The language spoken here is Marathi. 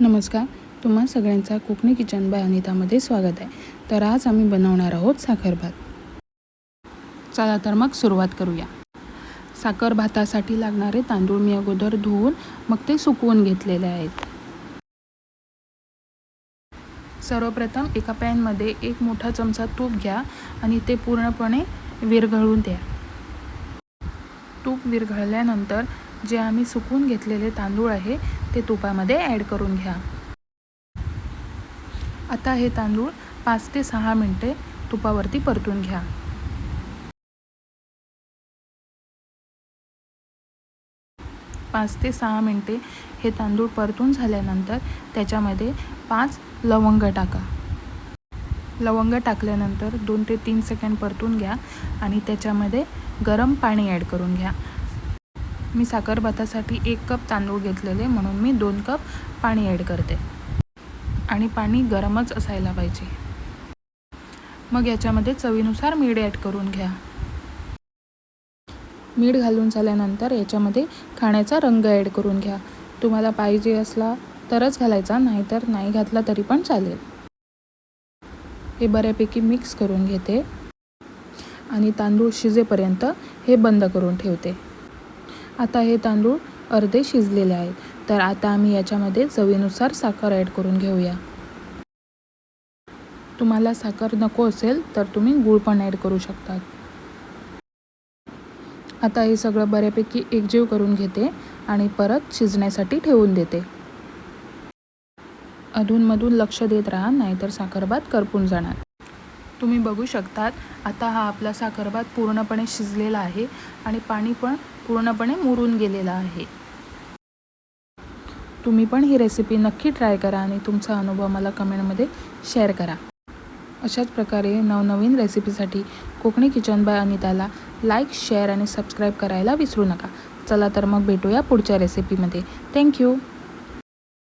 नमस्कार तुम्हा सगळ्यांचा कोकणी किचन बाय अनितामध्ये स्वागत आहे. तर आज आम्ही बनवणार आहोत साखरभात चला तर मग सुरुवात करूया. साखर भातासाठी लागणारे तांदूळ मी अगोदर धुवून मग ते सुकवून घेतलेले आहेत. सर्वप्रथम एका पॅनमध्ये एक मोठा चमचा तूप घ्या आणि ते पूर्णपणे विरघळून द्या. तूप विरघळल्यानंतर जे आम्ही सुकवून घेतलेले तांदूळ आहे ते तुपामध्ये ॲड करून घ्या. आता हे तांदूळ पाच ते सहा मिनटे तुपावरती परतून घ्या. पाच ते सहा मिनटे हे तांदूळ परतून झाल्यानंतर त्याच्यामध्ये पाच लवंग टाका. लवंग टाकल्यानंतर दोन ते तीन सेकंड परतून घ्या आणि त्याच्यामध्ये गरम पाणी ॲड करून घ्या. मी साखरभातासाठी एक कप तांदूळ घेतलेले म्हणून मी दोन कप पाणी ॲड करते. आणि पाणी गरमच असायला पाहिजे. मग याच्यामध्ये चवीनुसार मीठ ॲड करून घ्या. मीठ घालून झाल्यानंतर याच्यामध्ये खाण्याचा रंग ॲड करून घ्या. तुम्हाला पाहिजे असला तरच घालायचा नाहीतर नाही घातला तरी पण चालेल. हे बऱ्यापैकी मिक्स करून घेते. आणि तांदूळ शिजेपर्यंत हे बंद करून ठेवते. आता हे तांदूळ अर्धे शिजलेले आहेत. तर आता आम्ही याच्यामध्ये चवीनुसार साखर ॲड करून घेऊया. तुम्हाला साखर नको असेल तर तुम्ही गूळ पण ॲड करू शकतात आता हे सगळं बऱ्यापैकी एकजीव करून घेते आणि परत शिजण्यासाठी ठेवून देते. अधूनमधून लक्ष देत राहा नाहीतर साखरभात करपून जाणार. तुम्ही बघू शकतात. आता हा आपला साखरभात पूर्णपणे शिजलेला आहे आणि पाणी पण पूर्णपणे मुरून गेलेलं आहे. तुम्ही पण ही रेसिपी नक्की ट्राय करा आणि तुमचा अनुभव मला कमेंटमध्ये शेअर करा. अशाच प्रकारे नवनवीन रेसिपीसाठी कोकणी किचन बाय अनिताला लाईक शेअर आणि सबस्क्राईब करायला विसरू नका. चला तर मग भेटूया पुढच्या रेसिपीमध्ये थँक्यू